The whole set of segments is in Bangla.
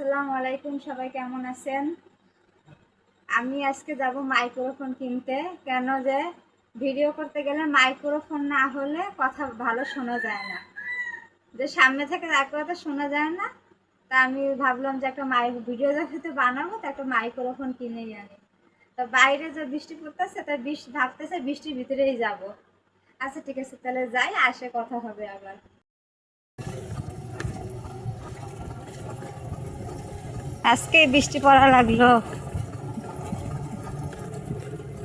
আসসালামু আলাইকুম, সবাই কেমন আছেন? আমি আজকে যাব মাইক্রোফোন কিনতে। কেন যে ভিডিও করতে গেলে মাইক্রোফোন না হলে কথা ভালো শোনা যায় না। যে সামনে থেকে এক কথা শোনা যায় না, তা আমি ভাবলাম যে একটা মাই ভিডিও যখন বানাবো, তা একটা মাইক্রোফোন কিনেই আনি। তো বাইরে যে বৃষ্টি পড়তেছে, তাই বৃষ্টি ভাবতেছে বৃষ্টির ভিতরেই যাব। আচ্ছা ঠিক আছে, তাহলে যাই, আসে, কথা হবে আবার। আজকে বৃষ্টি পড়া লাগল।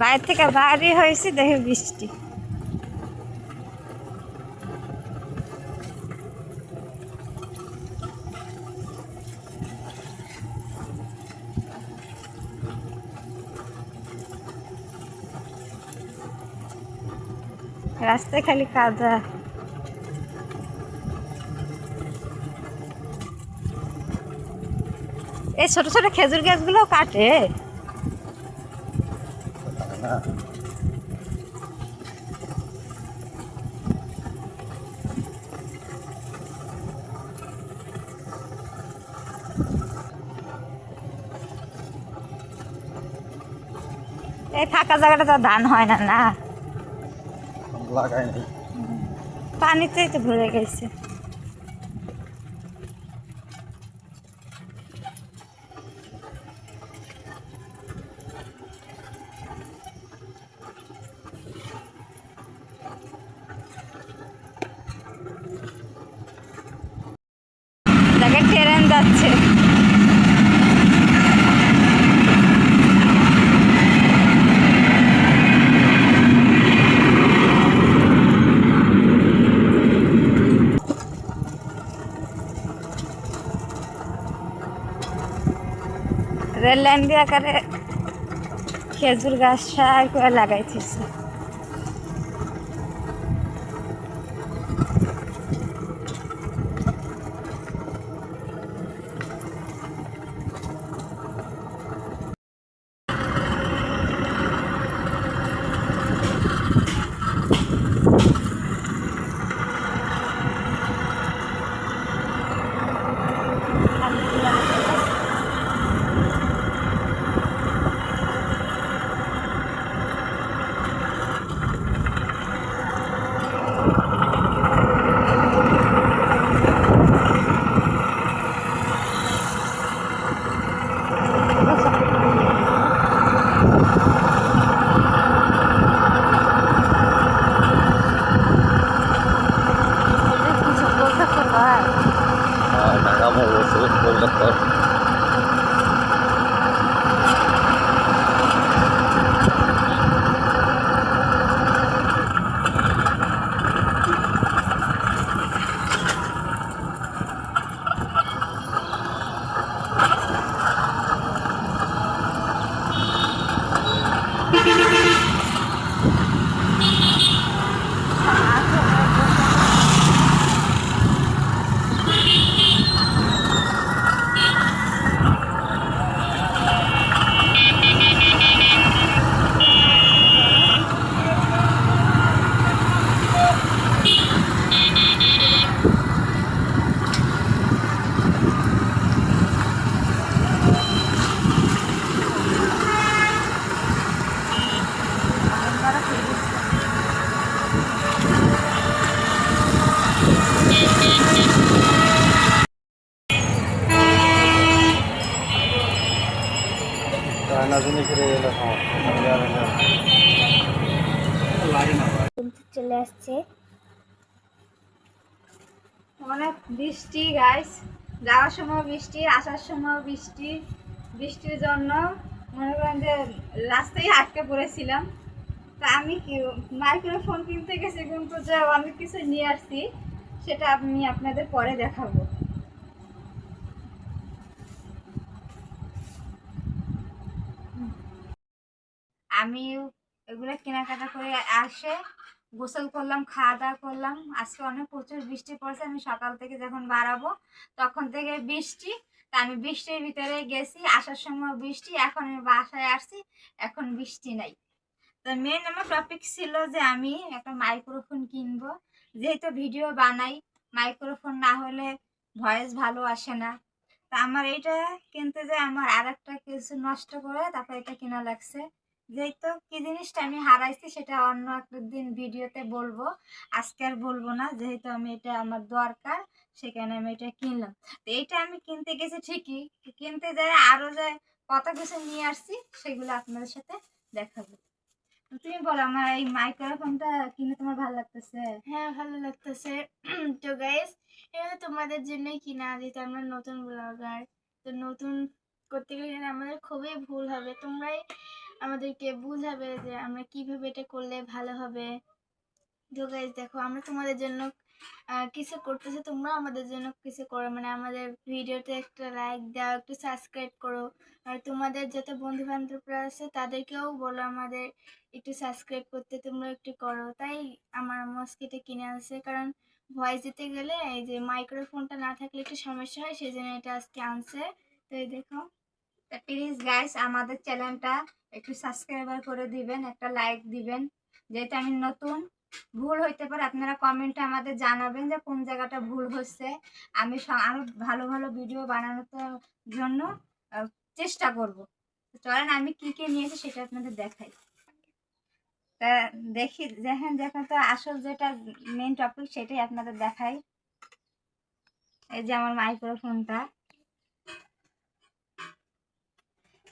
বাইরে থেকে বাইরে হয়েছে দেখে বৃষ্টি। রাস্তায় খালি কাদা। এই ছোট ছোট খেজুর গাছগুলো কাটে। এই ফাঁকা জায়গাটা তো ধান হয় না না। পানিতেই তো ভরে গেছে দেখে ট্রেন যাচ্ছে। রেল লাইন দিয়ে আকারে খেজুর গাছ সার করে লাগাইতেছে। Oh, oh, oh. চলে আসছে। অনেক বৃষ্টি গাইস যাওয়ার সময় বৃষ্টি আসার সময় বৃষ্টি। বৃষ্টির জন্য মনে করেন যে রাস্তায় আটকে পড়েছিলাম। তা আমি কি মাইক্রোফোন কিনতে গেছি কিন্তু যে অনেক কিছু নিয়ে আসছি সেটা আমি আপনাদের পরে দেখাবো। আমি এগুলো কেনাকাটা করে আসে, গোসল করলাম খাওয়া দাওয়া করলাম। আজকে অনেক প্রচুর বৃষ্টি পড়ছে, আমি সকাল থেকে যখন বাড়াবো তখন থেকে বৃষ্টি। তা আমি বৃষ্টির ভিতরে গেছি, আসার সময় বৃষ্টি, এখন আমি বাসায় আসছি, এখন বৃষ্টি নাই। তো মেন আমার টপিক ছিল যে আমি একটা মাইক্রোফোন কিনবো। যেহেতু ভিডিও বানাই মাইক্রোফোন না হলে ভয়েস ভালো আসে না। তা আমার এইটা কিনতে যে আমার আর একটা কিছু নষ্ট করে তারপর এটা কেনা লাগছে। যেহেতু কি জিনিসটা আমি হারাইছি সেটা অন্য একটা দিন ভিডিওতে বলব। আজকে আর বলব না, যেহেতু আমি এটা আমার দরকার, সেখানে আমি এটা কিনলাম। তো এইটা আমি কিনতে গেছি ঠিকই, কিনতে যাই আরও যে কত কিছু নিয়ে আসছি, সেগুলো আপনাদের সাথে দেখাবো। তুমি বলো, আমার এই মাইক্রোফোনটা কিনে তোমার ভালো লাগতেছে? হ্যাঁ ভালো লাগতেছে। তো গাইস এটা তোমাদের জন্যই কিনা, যেহেতু আমরা নতুন ব্লগার তো নতুন করতে গেলে আমাদের খুবই ভুল হবে। তোমরাই আমাদেরকে বুঝাবে যে আমরা কীভাবে এটা করলে ভালো হবে। তো গাইস দেখো, আমরা তোমাদের জন্য কিছু করতেছি তোমরা আমাদের জন্য কিছু করো। মানে আমাদের ভিডিওতে একটা লাইক দাও, একটু সাবস্ক্রাইব করো। আর তোমাদের যত বন্ধু বান্ধবরা আছে, তাদেরকেও বলো আমাদের একটু সাবস্ক্রাইব করতে তোমরা একটু করো। তাই আমার মস্কিটা কিনে আনছে। কারণ ভয়েস দিতে গেলে এই যে মাইক্রোফোনটা না থাকলে একটু সমস্যা হয় সেই জন্য এটা আজকে আনছে। তো এই দেখো। প্লিজ গাইস আমাদের চ্যানেলটা একটু সাবস্ক্রাইবার করে দিবেন, একটা লাইক দিবেন, যেহেতু আমি নতুন, ভুল হইতে পারে আপনারা কমেন্টে আমাদের জানাবেন যে কোন জায়গাটা ভুল হচ্ছে। আমি স- আরও ভালো ভালো ভিডিও বানানোর জন্য চেষ্টা করব। চলেন, আমি কি কি নিয়েছি সেটা আপনাদের দেখাই। তা দেখি, দেখেন দেখেন তো আসল যেটা মেন টপিক সেটাই আপনাদের দেখাই। এই যে আমার মাইক্রোফোনটা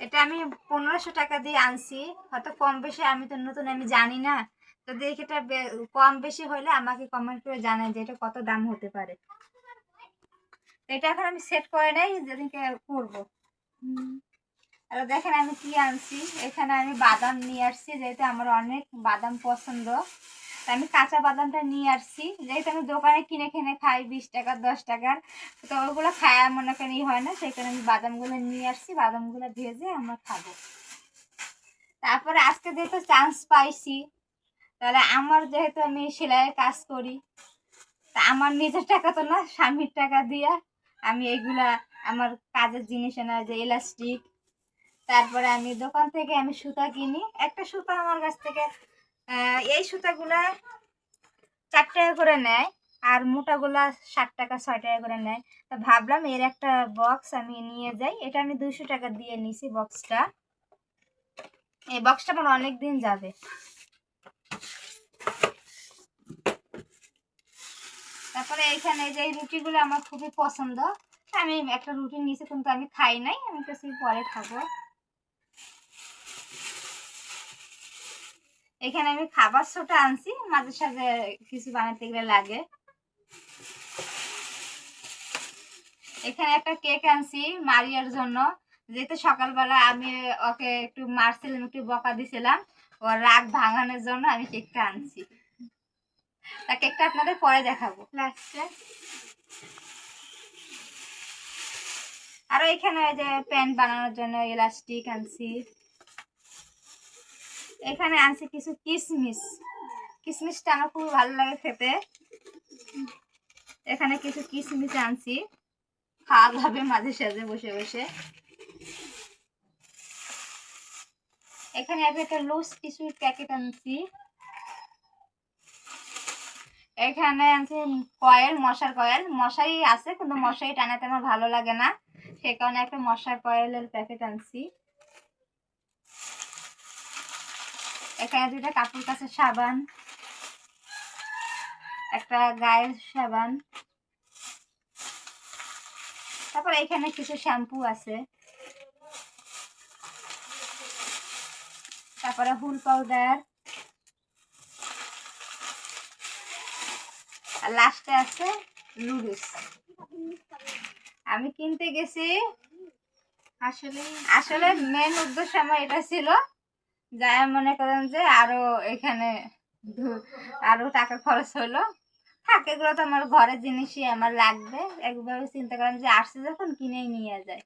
এটা আমি পনেরোশো টাকা দিয়ে আনছি। হয়তো কম বেশি, আমি তো নতুন, আমি জানি না। তো দেখি এটা কম বেশি হলে আমাকে কমেন্ট করে জানাই যে এটা কত দাম হতে পারে। এটা এখন আমি সেট করে নেই, যেদিনকে করব। আর দেখেন আমি কি আনছি। এখানে আমি বাদাম নিয়ে আসছি, যেহেতু আমার অনেক বাদাম পছন্দ। আমি কাঁচা বাদামটা নিয়ে আসছি। যেহেতু আমি দোকানে কিনে কিনে খাই, বিশ টাকা, দশ টাকার, তো ওগুলো খায় মনে ই হয় না কারণে আমি বাদামগুলো নিয়ে আসছি, বাদামগুলো ভেজে আমরা খাব। তারপরে আজকে যেহেতু চান্স পাইছি, তাহলে আমার যেহেতু আমি সেলাইয়ের কাজ করি, তা আমার নিজের টাকা তো না, স্বামীর টাকা দিয়া আমি এগুলা আমার কাজের জিনিস এনে যে ইলাস্টিক তারপরে আমি দোকান থেকে আমি সুতা কিনি, একটা সুতা আমার কাছ থেকে এই সুতাগুলা চার টাকা করে নেয় আর মোটাগুলা ষাট টাকা, ছয় টাকা করে নেয়। তা ভাবলাম এর একটা বক্স আমি নিয়ে যাই। এটা আমি দুশো টাকা দিয়ে নিছি বক্সটা এই বক্সটা আমার অনেক দিন যাবে। তারপরে এইখানে এই যে রুটিগুলো আমার খুবই পছন্দ। আমি একটা রুটি নিয়েছি, কিন্তু আমি খাই নাই। আমি কিছু পরে খাব। এখানে আমি খাবার ছোটা আনছি মাঝে সাঝে কিছু বানাতে গেলে লাগে। এখানে একটা কেক আনছি মারিয়ার জন্য। যেহেতু সকালবেলা আমি ওকে একটু মারছিলাম একটু বকা দিছিলাম ওর রাগ ভাঙানোর জন্য আমি কেকটা আনছি। তা কেকটা আপনাদের পরে দেখাবো। লাস্টে। আরও এখানে ওই যে প্যান্ট বানানোর জন্য ইলাস্টিক আনছি। এখানে আনছি কিছু কিশমিশ কিশমিশটা আমার খুব ভালো লাগে খেতে। এখানে কিছু কিশমিশ আনছি। খাওয়া যাবে মাঝে সাঝে বসে বসে। এখানে আমি একটা লুজ টিস্যুর প্যাকেট আনছি। এখানে আনছি কয়েল, মশার কয়েল। মশারি আছে, কিন্তু মশারি টানাতে আমার ভালো লাগে না। সে কারণে একটা মশার কয়েলের প্যাকেট আনছি। এখানে দুটা কাপড় কাচের সাবান একটা গায়ের সাবান। তারপর এখানে কিছু শ্যাম্পু আছে। তারপরে হুল পাউডার। আর লাস্টে আছে নুডলস। আমি কিনতে গেছি। আসলে আসলে মেন উদ্দেশ্য আমার এটা ছিল যা মনে করেন যে আরও এখানে আরও টাকা খরচ হলো। থাক, এগুলো তো আমার ঘরের জিনিসই আমার লাগবে। একভাবে চিন্তা করেন যে আসছে যখন কিনেই নিয়ে যায়।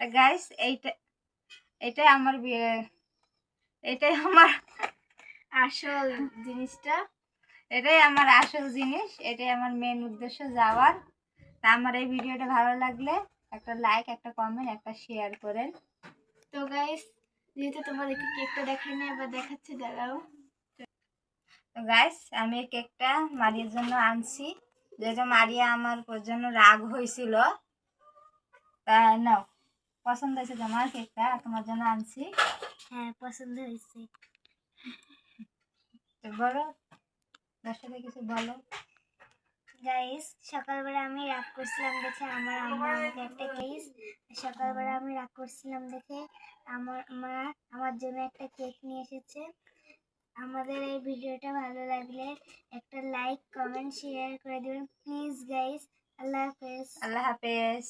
গাইস এইটা, এটাই আমার বিয়ে, এটাই আমার আসল জিনিসটা। এটাই আমার আসল জিনিস, এটাই আমার মেন উদ্দেশ্য যাওয়ার। তা আমার এই ভিডিওটা ভালো লাগলে একটা লাইক একটা কমেন্ট একটা শেয়ার করেন। তো গাইস যেহেতু তোমাদেরকে কেকটা দেখাইনি এবার দেখাচ্ছি দাঁড়াও। তো গাইস আমি কেকটা মারিয়ার জন্য আনছি। যেটা মারিয়া আমার জন্য রাগ হয়েছিল তা নাও পছন্দ হয়েছে তোমার কেকটা তোমার জন্য আনছি। হ্যাঁ পছন্দ হয়েছে। তো বলো দর্শকে কিছু বলো। গাইস সকালবেলা আমি রাগ করছিলাম দেখে আমার আম্মা একটা কেস সকালবেলা আমি রাগ করছিলাম দেখে আমার মা আমার জন্য একটা কেক নিয়ে এসেছে। আমাদের এই ভিডিওটা ভালো লাগলে একটা লাইক কমেন্ট শেয়ার করে দেবেন। প্লিজ গাইস আল্লাহ হাফেজ। আল্লাহ হাফেজ।